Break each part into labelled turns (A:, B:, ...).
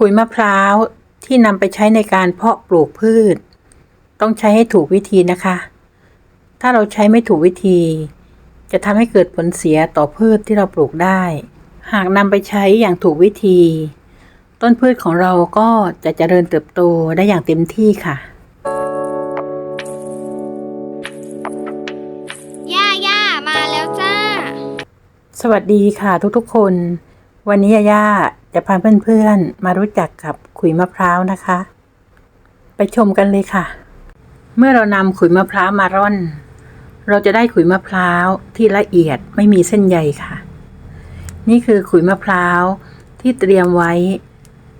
A: ขุยมะพร้าวที่นำไปใช้ในการเพาะปลูกพืช ต้องใช้ให้ถูกวิธีนะคะ ถ้าเราใช้ไม่ถูกวิธี จะทำให้เกิดผลเสียต่อพืชที่เราปลูกได้ หากนำไปใช้อย่างถูกวิธี ต้นพืชของเราก็จะเจริญเติบโตได้อย่างเต็มที่ค่ะ
B: ย่าย่ามาแล้วจ้า
A: สวัสดีค่ะทุกๆคน วันนี้ยาย่า จะพาเพื่อนๆ มารู้จักกับขุยมะพร้าวนะคะ ไปชมกันเลยค่ะ เมื่อเรานำขุยมะพร้าวมาร่อน เราจะได้ขุยมะพร้าวที่ละเอียดไม่มีเส้นใยค่ะ นี่คือขุยมะพร้าวที่เตรียมไว้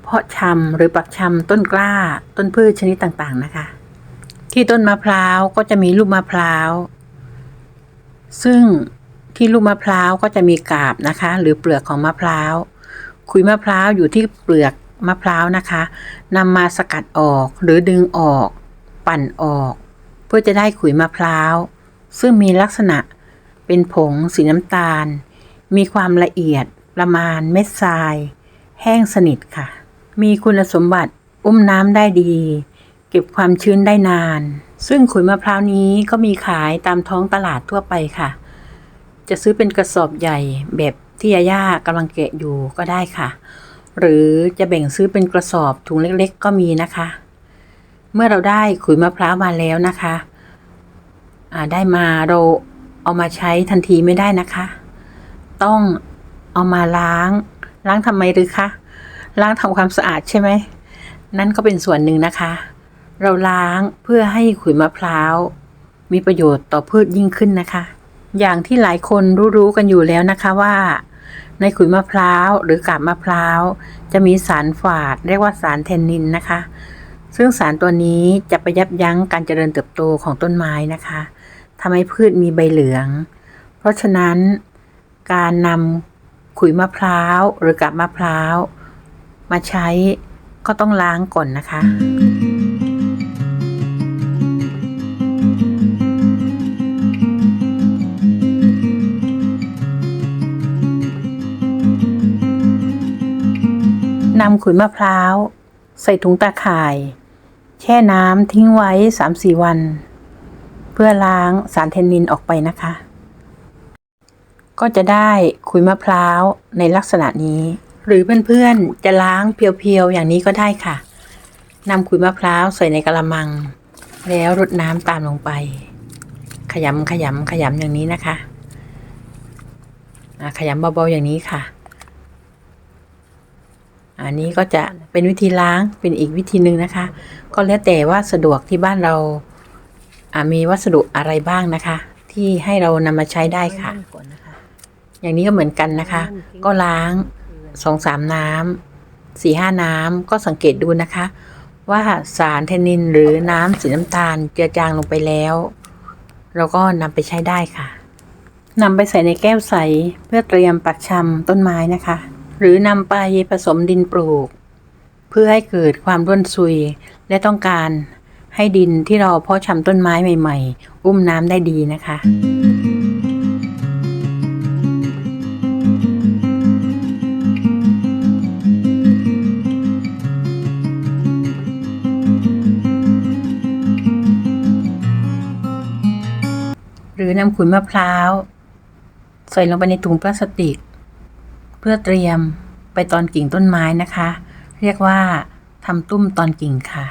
A: เพาะชำหรือปักชำต้นกล้าต้นพืชชนิดต่างๆนะคะ ที่ต้นมะพร้าวก็จะมีลูกมะพร้าว ซึ่งที่ลูกมะพร้าวก็จะมีกาบนะคะ หรือเปลือกของมะพร้าว ขุยมะพร้าวอยู่ที่เปลือกมะพร้าวนะคะนำมาสกัดออกหรือดึงออก ปั่นออก เพื่อจะได้ขุยมะพร้าว ซึ่งมีลักษณะเป็นผงสีน้ำตาล มีความละเอียดประมาณเม็ดทราย แห้งสนิทค่ะ มีคุณสมบัติอุ้มน้ำได้ดี เก็บความชื้นได้นาน ซึ่งขุยมะพร้าวนี้ก็มีขายตามท้องตลาดทั่วไปค่ะ จะซื้อเป็นกระสอบใหญ่แบบ ที่ยาย่ากำลังแกะอยู่ก็ได้ค่ะ หรือจะแบ่งซื้อเป็นกระสอบถุงเล็กๆ ก็มีนะคะ เมื่อเราได้ขุยมะพร้าวมาแล้วนะคะอ่าได้มาเราเอามาใช้ทันทีไม่ได้นะคะ ต้องเอามาล้าง ล้างทำไมหรือคะล้างทำความสะอาดใช่ไหมนั่นก็เป็นส่วนหนึ่งนะคะ เราล้างเพื่อให้ขุยมะพร้าวมีประโยชน์ต่อพืชยิ่งขึ้นนะคะ อย่างที่หลายคนรู้ๆกันอยู่แล้วนะคะว่า ในขุยมะพร้าวหรือกาบมะพร้าว จะมีสารฝาด เรียกว่าสารเทนนินนะคะ ซึ่งสารตัวนี้จะไปยับยั้งการเจริญเติบโตของต้นไม้นะคะทำให้พืชมีใบเหลือง เพราะฉะนั้น การนำขุยมะพร้าวหรือกาบมะพร้าว มาใช้ก็ต้องล้างก่อนนะคะ นำขุยมะพร้าว ใส่ถุงตาข่าย แช่น้ำทิ้งไว้ 3-4 วัน เพื่อล้างสารเทนนินออกไปนะคะ ก็จะได้ขุยมะพร้าวในลักษณะนี้ หรือเพื่อนๆจะล้างเพียวๆอย่างนี้ก็ได้ค่ะนำขุยมะพร้าวใส่ในกระมัง แล้วรดน้ำตามลงไป ขยำขยำขยำอย่างนี้นะคะอะขยำเบาๆอย่างนี้ค่ะ อันนี้ก็จะเป็นวิธีล้างเป็นอีกวิธีหนึ่งนะคะ ก็แล้วแต่ว่าสะดวกที่บ้านเราอ่ามีวัสดุอะไรบ้างนะคะ ที่ให้เรานำมาใช้ได้ค่ะ อย่างนี้ก็เหมือนกันนะคะ ก็ล้างสองสามน้ำสี่ห้าน้ำก็สังเกตดูนะคะ ว่าสารเทนนินหรือน้ำสีน้ำตาลเจือจางลงไปแล้ว เราก็นำไปใช้ได้ค่ะนำไปใส่ในแก้วใสเพื่อเตรียมปักชำต้นไม้นะคะ หรือนำไปผสมดินปลูก เพื่อให้เกิดความร่วนซุย และต้องการให้ดินที่เราเพาะชำต้นไม้ใหม่ ๆ อุ้มน้ำได้ดีนะคะหรือนำขุยมะพร้าว ใส่ลงไปในถุงพลาสติก พื่อเตรียมไปตอนกิ่งต้นไม้นะคะ เรียกว่าทำตุ้มตอนกิ่งค่ะ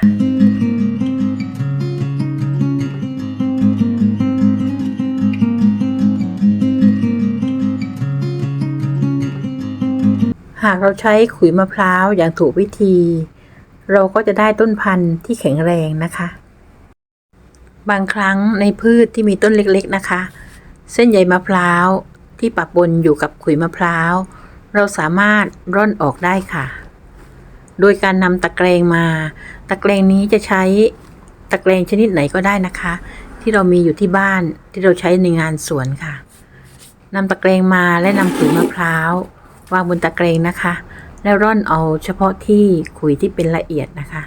A: หากเราใช้ขุยมะพร้าวอย่างถูกวิธี เราก็จะได้ต้นพันธุ์ที่แข็งแรงนะคะ บางครั้งในพืชที่มีต้นเล็กๆนะคะ เส้นใยมะพร้าวที่ปะปนอยู่กับขุยมะพร้าว เราสามารถร่อนออกได้ค่ะ โดยการนำตะแกรงมา ตะแกรงนี้จะใช้ตะแกรงชนิดไหนก็ได้นะคะ ที่เรามีอยู่ที่บ้านที่เราใช้ในงานสวนค่ะนำตะแกรงมาและนำขุยมะพร้าววางบนตะแกรงนะคะ แล้วร่อนเอาเฉพาะที่ขุยที่เป็นละเอียดนะคะ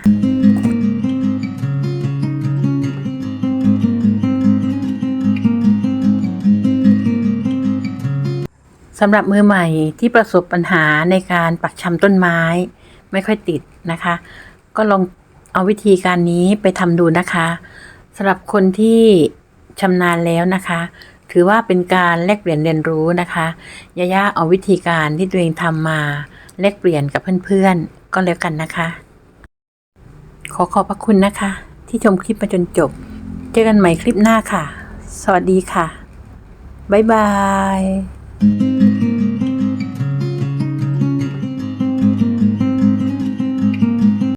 A: สำหรับมือใหม่ที่ประสบปัญหาในการปักชำต้นไม้ ไม่ค่อยติดนะคะ ก็ลองเอาวิธีการนี้ไปทำดูนะคะสำหรับคนที่ชำนาญแล้วนะคะ ถือว่าเป็นการแลกเปลี่ยนเรียนรู้นะคะย่าย่าเอาวิธีการที่ตัวเองทำมาแลกเปลี่ยนกับเพื่อนๆ ก็แล้วกันนะคะ ขอขอบพระคุณนะคะ ที่ชมคลิปมาจนจบ เจอกันใหม่คลิปหน้าค่ะ สวัสดีค่ะ บ๊ายบาย